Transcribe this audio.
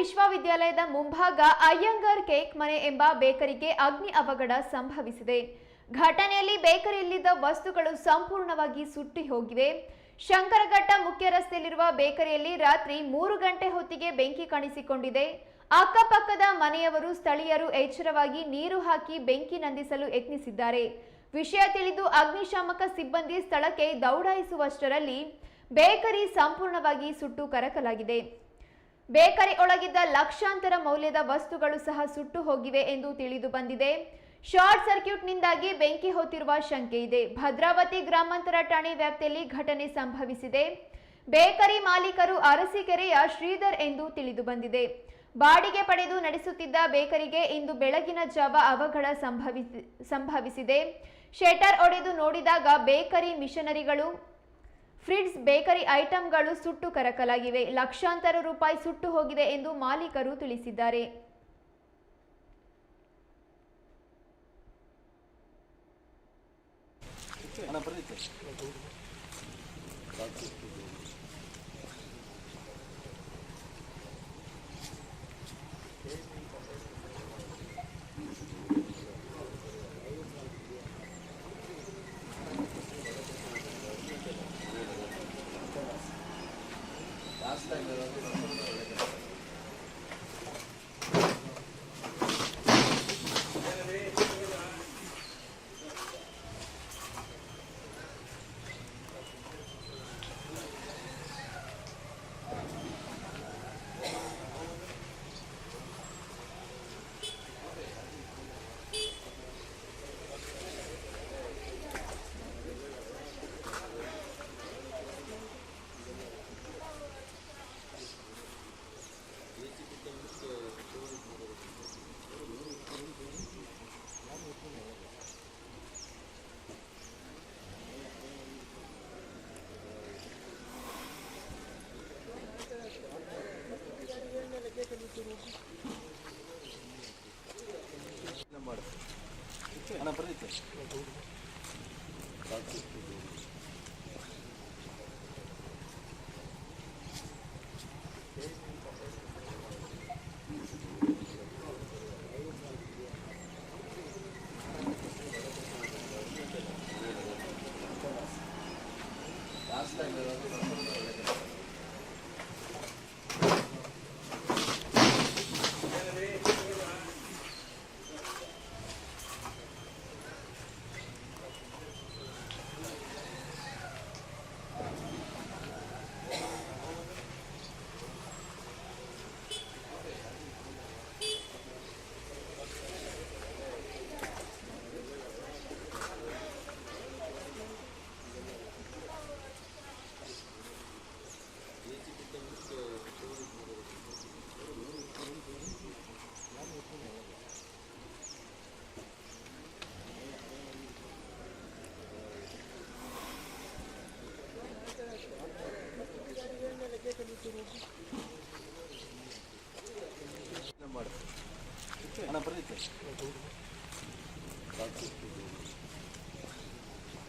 ವಿಶ್ವವಿದ್ಯಾಲಯದ ಮುಂಭಾಗ ಅಯ್ಯಂಗಾರ್ ಕೇಕ್ ಮನೆ ಎಂಬ ಬೇಕರಿಗೆ ಅಗ್ನಿ ಅವಘಡ ಸಂಭವಿಸಿದೆ. ಘಟನೆಯಲ್ಲಿ ಬೇಕರಿಯಲ್ಲಿದ್ದ ವಸ್ತುಗಳು ಸಂಪೂರ್ಣವಾಗಿ ಸುಟ್ಟಿ ಹೋಗಿವೆ. ಶಂಕರಘಟ್ಟ ಮುಖ್ಯ ರಸ್ತೆಯಲ್ಲಿರುವ ಬೇಕರಿಯಲ್ಲಿ ರಾತ್ರಿ ಮೂರು ಗಂಟೆ ಹೊತ್ತಿಗೆ ಬೆಂಕಿ ಕಾಣಿಸಿಕೊಂಡಿದೆ. ಅಕ್ಕಪಕ್ಕದ ಮನೆಯವರು ಸ್ಥಳೀಯರು ಎಚ್ಚರವಾಗಿ ನೀರು ಹಾಕಿ ಬೆಂಕಿ ನಂದಿಸಲು ಯತ್ನಿಸಿದ್ದಾರೆ. ವಿಷಯ ತಿಳಿದು ಅಗ್ನಿಶಾಮಕ ಸಿಬ್ಬಂದಿ ಸ್ಥಳಕ್ಕೆ ದೌಡಾಯಿಸುವಷ್ಟರಲ್ಲಿ ಬೇಕರಿ ಸಂಪೂರ್ಣವಾಗಿ ಸುಟ್ಟು ಕರಕಲಾಗಿದೆ. ಬೇಕರಿ ಒಳಗಿದ್ದ ಲಕ್ಷಾಂತರ ಮೌಲ್ಯದ ವಸ್ತುಗಳು ಸಹ ಸುಟ್ಟು ಹೋಗಿವೆ ಎಂದು ತಿಳಿದು ಬಂದಿದೆ. ಶಾರ್ಟ್ ಸರ್ಕ್ಯೂಟ್ನಿಂದಾಗಿ ಬೆಂಕಿ ಹೊತ್ತಿರುವ ಶಂಕೆ ಇದೆ. ಭದ್ರಾವತಿ ಗ್ರಾಮಾಂತರ ಠಾಣೆ ವ್ಯಾಪ್ತಿಯಲ್ಲಿ ಘಟನೆ ಸಂಭವಿಸಿದೆ. ಬೇಕರಿ ಮಾಲೀಕರು ಅರಸೀಕೆರೆಯ ಶ್ರೀಧರ್ ಎಂದು ತಿಳಿದು ಬಂದಿದೆ. ಬಾಡಿಗೆ ಪಡೆದು ನಡೆಸುತ್ತಿದ್ದ ಬೇಕರಿಗೆ ಇಂದು ಬೆಳಗಿನ ಜಾವ ಅವಘಡ ಸಂಭವಿಸಿ, ಸಂಭವಿಸಿದೆ. ಶೆಟರ್ ಒಡೆದು ನೋಡಿದಾಗ ಬೇಕರಿ ಮಿಷನರಿಗಳು ಫ್ರಿಡ್ಸ್ ಬೇಕರಿ ಐಟಂಗಳು ಸುಟ್ಟು ಕರಕಲಾಗಿವೆ. ಲಕ್ಷಾಂತರ ರೂಪಾಯಿ ಸುಟ್ಟು ಹೋಗಿದೆ ಎಂದು ಮಾಲೀಕರು ತಿಳಿಸಿದ್ದಾರೆ. ಅಣ್ಣ Αναπρίτες.